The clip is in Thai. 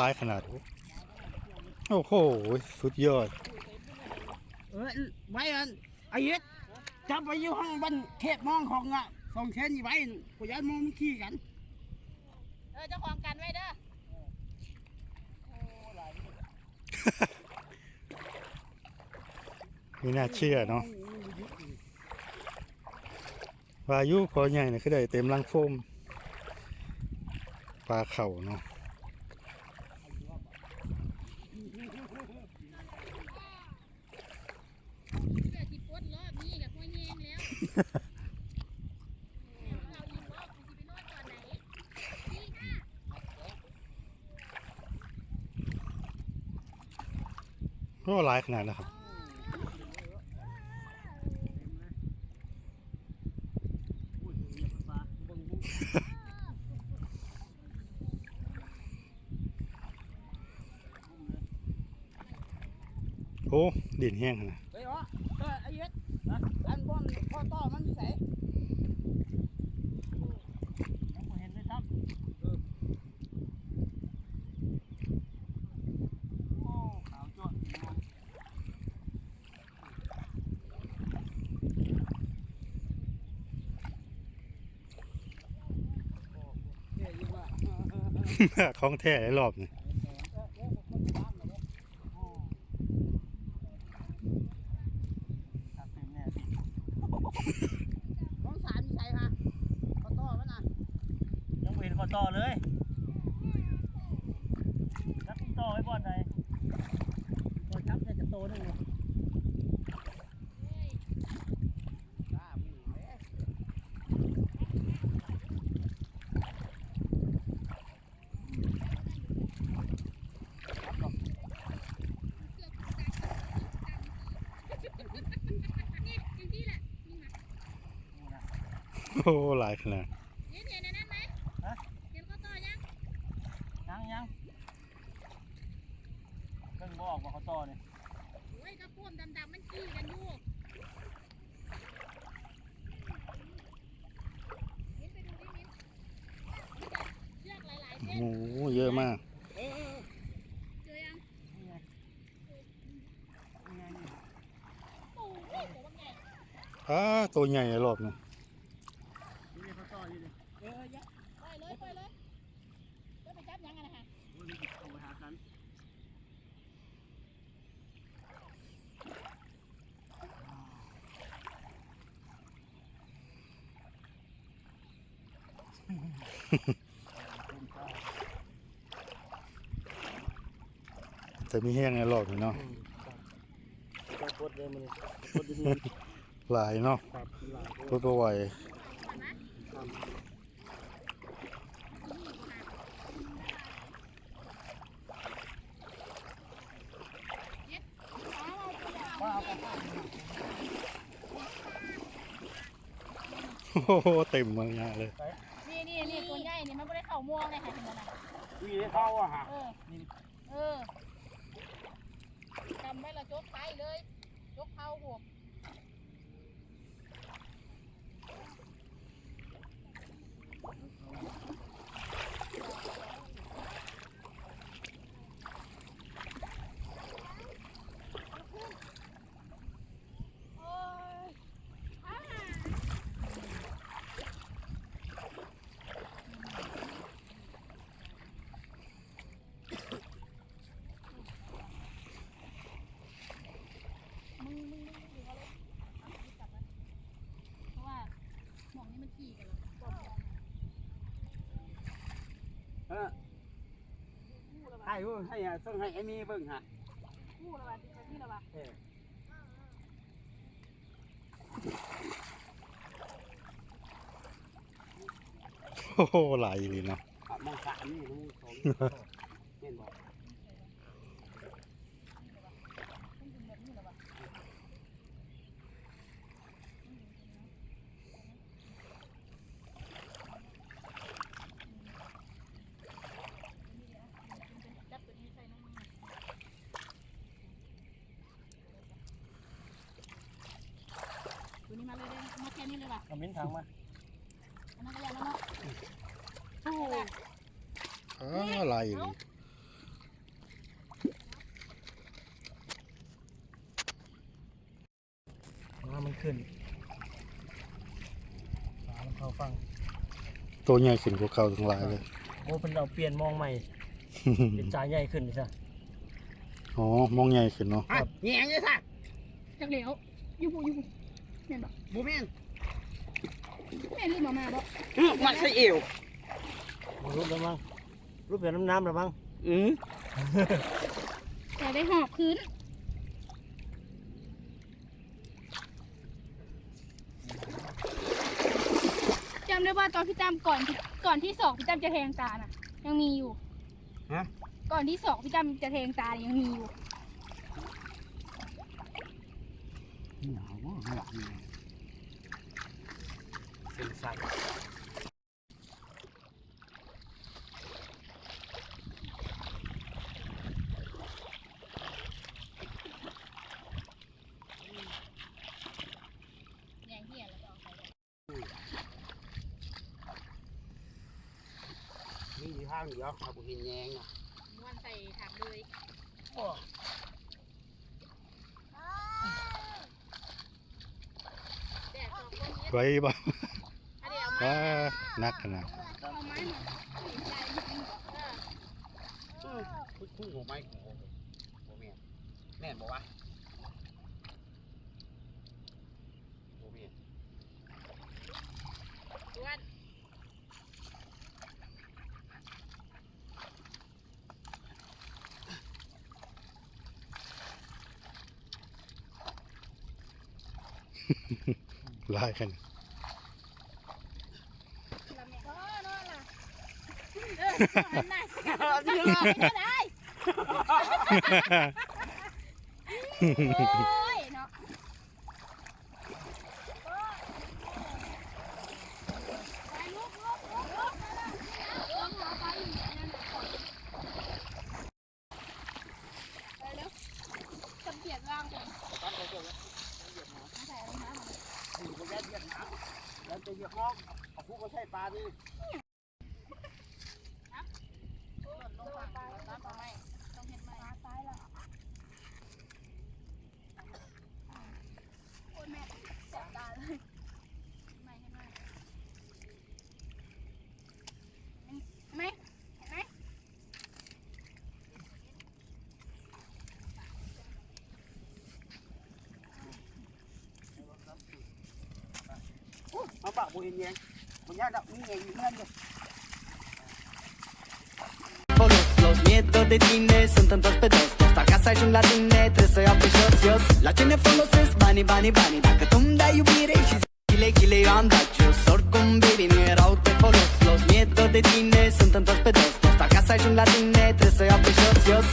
หลายขนาด โอ้โห สุดยอด เออไว้อันไอ้เฮ็ดจับไปอยู่ห้องบันเขตมองของอะสองเชนนี่ไว้กูยันมองมันขี้กันเออเจ้าของกันไว้เด้อไม่น่าเชื่อเนาะวายุพอใหญ่เนี่ยคือได้เต็มลังโฟมปลาเข่าเนาะ เสื้อที่ปดรอบนี้กับหัวแยงแล้วเราอีกรอบคุณสิไปนอนตอนไหนนี่ค่ะ ก็หลายขนาดนะครับโอ้ดินแห้งขนาด เฮ้ยอ๋อเออไอ้เฮ็ดอันบอลข้อต่อมันอยู่ไสเห็นเลยครับเออโอ้ขาวจ้วง ของแท้ไอ้รอบนี่ของสารมีใส่ฮะข้อต่อมันน่ะยังไม่เห็นขอต่อเลยนักต่อไว้บ่อนใด ก็จับได้จะโตนึงเลยบ้ามึงแหม นี่จริงๆแหละนี่มา โอ้ หลายขนาดเห็นเห็นในนั้นไหมเห็นข้อต่อยังยังยังเพิ่งบออกว่าเขาต่อเนี่ยโอ้ยกระพ่วมดำๆมันขี้กันอยู่มิ้นไปดูดิมิ้นเชือกหลายๆเส้นโอ้โหเยอะมากเออเออเจอยังนี่ไงนี่ไงนี่โอ้ยตัวว่าไงอ้าตัวใหญ่ไอ้รอบนี่นี่เขาต่ออยู่เลย เออยัก ปล่อยเลยปล่อยเลยจะไปจับยังไงนะฮะ เอาไปหากัน แต่มีแห้งไอ้รอบนี่เนาะก็กดเลยมันกดดีหลายเนาะๆครับหลายตัวตัวไหวก่อนนะว่าเอาไปโอ้โหเต็มเมืองงานเลย นี่นี่นี่ตัวใหญ่นี่มันไม่ได้เข่าม่วงเลยค่ะคุณนะวีให้เข้าอะฮะเออเออจำไว้ละจกไปเลย จกเท้าบวก โอ้ยอ่า มึงมึงมึงอยู่เอาเลยเอาไปจับไว้เพราะว่าหมองนี้มันขี่กันแล้วบอก เออให้เบิ่ งให้อะส่งให้ไอ้มีเบิ่งฮะคู่ละบาทที่ล้ววะเออโอ้โหหลายเลยเนาะ อะมองสามนี่มองสอง เอามิ้นทังมาอะไรนี่น้ำมันขึ้นน้ำมันเข้าฟัง ตัวใหญ่ขึ้นกว่าเขาทั้งหลายเลยโอ้เป็นเราเปลี่ยนมองใหม่ เป็นจานใหญ่ขึ้นใช่อ๋อ มองใหญ่ขึ้นเนาะแยงเลยสัตจักเหลียวยูบูยูบูแม่นบอบูแม่น แม่นรีบมามาบ่อื้อมันใส่เอวรูปแล้วมั้งรูปแบบน้ำน้ำแล้วมั้งอือแต่ได้หอบคืนจำได้ว่าตอนพี่ตั้มก่อนที่ก่อนที่สองพี่ตั้มจะแทงตาน่ะ ยังมีอยู่ฮะ ก่อนที่สองพี่ตั้มจะแทงตายังมีอยู่หนาวบ่หนาว เป็นสัตว์แยงเหี้ยแล้วก็เอาไปมีอยู่ทางเดียวเอาบ่เห็นแยงอะม้วนใส่ถังเลยโอ้แดดสองคนนี้ไว้บ่อันนี้เอาไม้ว้านักขนาดเอาไม้มาขีดใจนิดนึงเออคุณคุณหัวไม้ของผมบ่แม่นแม่นบ่วะบ่แม่นอ้วนหลายขนาด ลำเนี่ยก็นอนล่ะเออหันหน้าสิก็ ได้โอ้ยเนาะไปลุกลุกลุกลุกลงหาไปนั่นก่อนไปเร็วจะเบียดร่างก่อนใส่รองเท้ามานี่บ่แม่นเวียดนามแล้วจะเหยียบมองเอาผู้ก็ใช้ปลาดิ นี่ลงไปตามต่อไม่ต้องเห็นไหมซ้ายล้วโอ้ยแม่เจ็บตาเลยไม่เห็นไหมเห็นไหมเห็นไหมเอาปากบ่เห็นแยงบ่ยากดอกมีแยงอยู่เฮือนอยู่ Los nietos de Tine sunt întors pe dos. Toți acasă ajung la tine, trebuie să iau pe jos, jos. La ce ne folosesc? Banii, banii, banii. Dacă tu-mi dai iubire și zile, chile, eu am dat jos. Oricum, baby, nu erau de folos. Los nietos de tine sunt întors pe dos. Toți acasă ajung la tine, trebuie să iau pe jos, jos